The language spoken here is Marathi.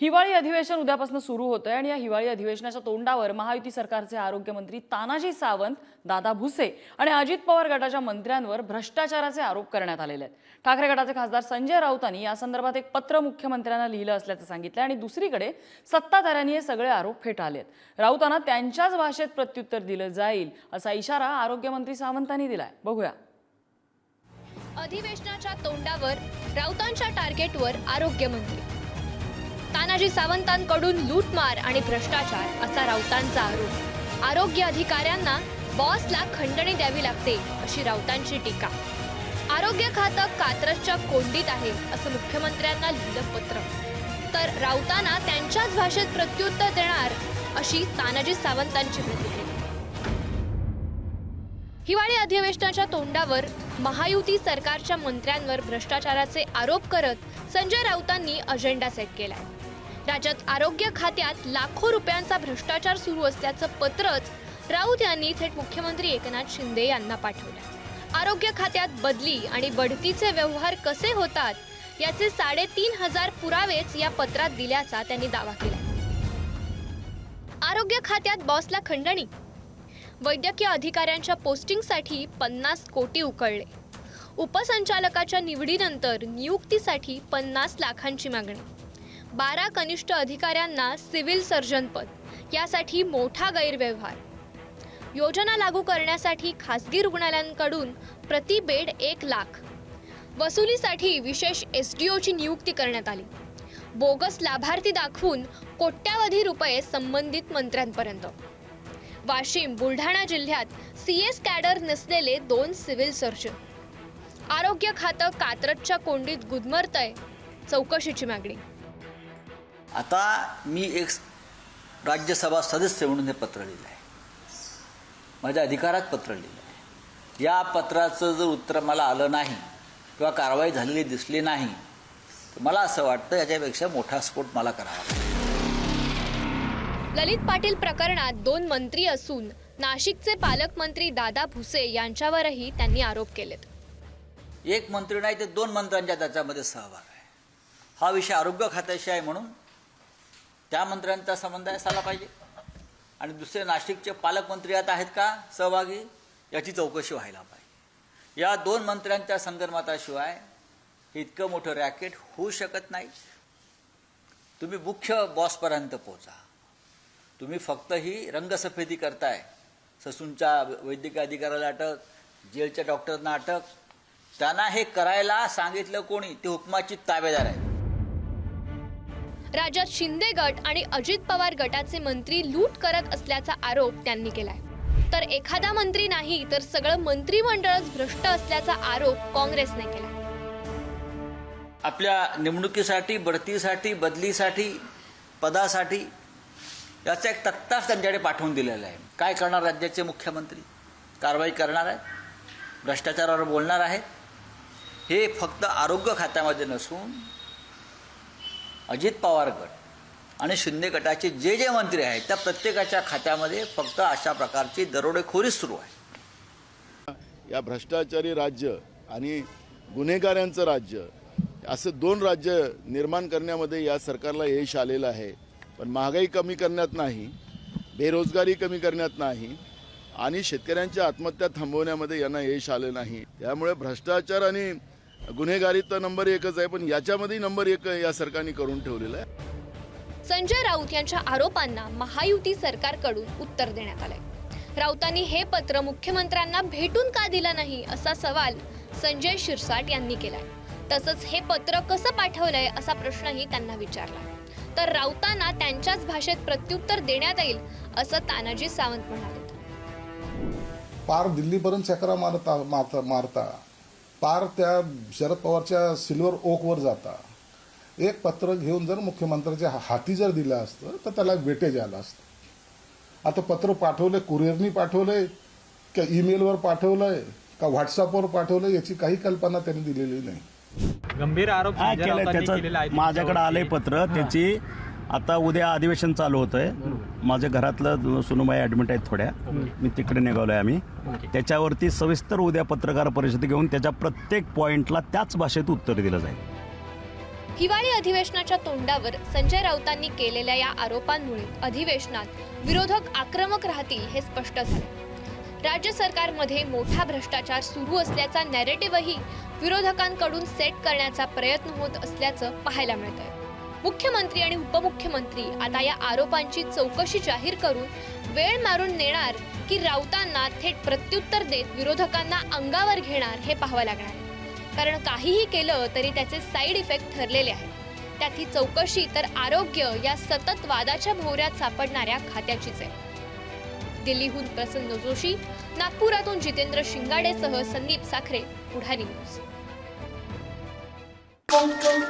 हिवाळी अधिवेशन उद्यापासून सुरू होतं आणि या हिवाळी अधिवेशनाच्या तोंडावर महायुती सरकारचे आरोग्यमंत्री तानाजी सावंत दादा भुसे आणि अजित पवार गटाच्या मंत्र्यांवर भ्रष्टाचाराचे आरोप करण्यात आलेले आहेत. ठाकरे गटाचे खासदार संजय राऊतांनी या संदर्भात एक पत्र मुख्यमंत्र्यांना लिहिलं असल्याचं सांगितलं आणि दुसरीकडे सत्ताधाऱ्यांनी हे सगळे आरोप फेटाळलेत राऊतांना त्यांच्याच भाषेत प्रत्युत्तर दिलं जाईल असा इशारा आरोग्यमंत्री सावंतांनी दिलाय. बघूया. अधिवेशनाच्या तोंडावर राऊतांच्या टार्गेटवर आरोग्यमंत्री तानाजी सावंतांकडून लूटमार आणि भ्रष्टाचार असा राऊतांचा आरोप. आरोग्य अधिकाऱ्यांना बॉसला खंडणी द्यावी लागते अशी राऊतांची टीका. आरोग्य खातं कात्रजच्या कोंडीत आहे असं मुख्यमंत्र्यांना लिहिलं पत्र. तर राऊतांना त्यांच्याच भाषेत प्रत्युत्तर देणार अशी तानाजी सावंतांची प्रतिक्रिया. हिवाळी अधिवेशनाच्या तोंडावर महायुती सरकारच्या मंत्र्यांवर भ्रष्टाचाराचे आरोप करत संजय राऊतांनी अजेंडा सेट केलाय. राज्यात आरोग्य खात्यात लाखो रुपयांचा भ्रष्टाचार सुरू असल्याचं पत्रच राऊत यांनी थेट मुख्यमंत्री एकनाथ शिंदे यांना पाठवलं. आरोग्य खात्यात बदली आणि बढतीचे व्यवहार कसे होतात याचे साडेतीन हजार पुरावेच या पत्रात दिल्याचा त्यांनी दावा केला. आरोग्य खात्यात बॉसला खंडणी. वैद्यकीय अधिकाऱ्यांच्या पोस्टिंगसाठी पन्नास कोटी उकळले. उपसंचालकाच्या निवडीनंतर नियुक्तीसाठी पन्नास लाखांची मागणी. बारा कनिष्ठ अधिकाऱ्यांना सिव्हिल सर्जन पद. यासाठी मोठा गैरव्यवहार. योजना लागू करण्यासाठी खासगी रुग्णालयांकडून प्रति बेड एक लाख. वसुलीसाठी विशेष एस डी ओची नियुक्ती करण्यात आली. बोगस लाभार्थी दाखवून कोट्यावधी रुपये संबंधित मंत्र्यांपर्यंत. वाशिम बुलढाणा जिल्ह्यात सी एस कॅडर नसलेले दोन सिव्हिल सर्जन. आरोग्य खातं कात्रजच्या कोंडीत गुदमरतय चौकशीची मागणी. आता मी एक राज्यसभा सदस्य म्हणून हे पत्र लिहिलं आहे माझ्या अधिकारात पत्र लिहिलं आहे या पत्राचं जर उत्तर मला आलं नाही किंवा कारवाई झालेली दिसली नाही तर मला असं वाटतं याच्यापेक्षा मोठा स्फोट मला करावा ललित पाटील प्रकरणात दोन मंत्री असून नाशिकचे पालकमंत्री दादा भुसे यांच्यावरही त्यांनी आरोप केलेत. एक मंत्री नाही तर दोन मंत्र्यांच्या त्याच्यामध्ये सहभाग आहे. हा विषय आरोग्य खात्याशी आहे म्हणून त्या मंत्र्यांचा संबंध असायला पाहिजे. आणि दुसरे नाशिकचे पालकमंत्री यात आहेत का? सहभागी? याची चौकशी व्हायला पाहिजे. या दोन मंत्र्यांच्या संगर्माताशिवाय हे इतकं मोठं रॅकेट होऊ शकत नाही. तुम्ही मुख्य बॉसपर्यंत पोहोचा. तुम्ही फक्त ही रंगसफेदी करताय. ससूनच्या वैद्यकीय अधिकाऱ्याला अटक जेलच्या डॉक्टरना अटक. त्यांना हे करायला सांगितलं कोणी? ते हुकमाची ताबेदार आहेत. राज्यात शिंदे गट आणि अजित पवार गटाचे मंत्री लूट करत असल्याचा आरोप त्यांनी केलाय. तर एखादा मंत्री नाही तर सगळं मंत्रिमंडळच भ्रष्ट असल्याचा आरोप काँग्रेसने केला आपल्या निवडणुकीसाठी बढतीसाठी बदलीसाठी पदासाठी याचा एक तक्ताच त्यांच्याकडे पाठवून दिलेला आहे. काय करणार राज्याचे मुख्यमंत्री? कारवाई करणार आहे भ्रष्टाचारावर बोलणार आहे हे फक्त आरोग्य खात्यामध्ये नसून अजित पवार गट आणि शिंदे गटाचे जे जे मंत्री आहेत त्या प्रत्येकाच्या खात्यामध्ये फक्त अशा प्रकारची दरोडेखोरी सुरू आहे. या भ्रष्टाचारी राज्य आणि गुन्हेगारांचं राज्य असं दोन राज्य निर्माण करण्यामध्ये या सरकारला यश आलेलं आहे. पण महागाई कमी करण्यात नाही बेरोजगारी कमी करण्यात नाही आणि शेतकऱ्यांच्या आत्महत्या थांबवण्यामध्ये यांना यश आलं नाही. त्यामुळे भ्रष्टाचार आणि गुन्हेगारी तर नंबर एकच आहे पण याच्यामध्ये नंबर एक या सरकारने करून ठेवलेला आहे. संजय राऊत यांच्या आरोपांना महायुती सरकारकडून उत्तर देण्यात आलंय. राऊतांनी हे पत्र मुख्यमंत्र्यांना भेटून का दिलं नाही असा सवाल संजय शिरसाट यांनी केलाय. तसंच हे पत्र कसं पाठवलंय असा प्रश्नही त्यांना विचारला. तर राऊतांना त्यांच्याच भाषेत प्रत्युत्तर देण्यात येईल असं तानाजी सावंत म्हणाले. पार दिल्लीपर्यंत चक्रा मारता मारता मारता. पार त्या शरद पवारच्या सिल्वर ओकवर जाता. एक पत्र घेऊन जर मुख्यमंत्र्याच्या हाती जर दिलं असतं तर त्याला वेटेज आलं असतं. आता पत्र पाठवलंय कुरिअरनी पाठवलंय का ईमेलवर पाठवलंय का व्हॉट्सअपवर पाठवलंय याची काही कल्पना त्यांनी दिलेली नाही. गंभीर आरोप माझ्याकडे आलंय पत्र त्याची आता उद्या अधिवेशन चालू होतंय. माझ्या घरातलं सुनुबाई ऍडमिट आहेत थोड्या. मी तिकडे निघालोय आम्ही. त्याच्यावरती सविस्तर उद्या पत्रकार परिषद घेऊन त्याच्या प्रत्येक पॉइंटला त्याच भाषेत उत्तर दिलं जाईल. हिवाळी अधिवेशनाच्या तोंडावर संजय राऊतांनी केलेल्या या आरोपांमुळे अधिवेशनात विरोधक आक्रमक राहतील हे स्पष्ट झाले. राज्य सरकारमध्ये मोठा भ्रष्टाचार सुरू असल्याचा नॅरेटिव्हही विरोधकांकडून सेट करण्याचा प्रयत्न होत असल्याचं पाहायला मिळतंय. मुख्यमंत्री आणि उपमुख्यमंत्री आता या आरोपांची चौकशी जाहीर करून वेळ मारून नेणार की राऊतांना थेट प्रत्युत्तर देत विरोधकांना अंगावर घेणार हे पाहावं लागणार आहे. कारण काहीही केलं तरी त्याचे साईड इफेक्ट ठरलेले आहेत. त्यात ही चौकशी तर आरोग्य या सतत वादाच्या भोवऱ्यात सापडणाऱ्या खात्याचीच आहे. दिल्लीहून प्रसन्न जोशी नागपुरातून जितेंद्र शिंगाडेसह संदीप साखरे पुढारी न्यूज. Música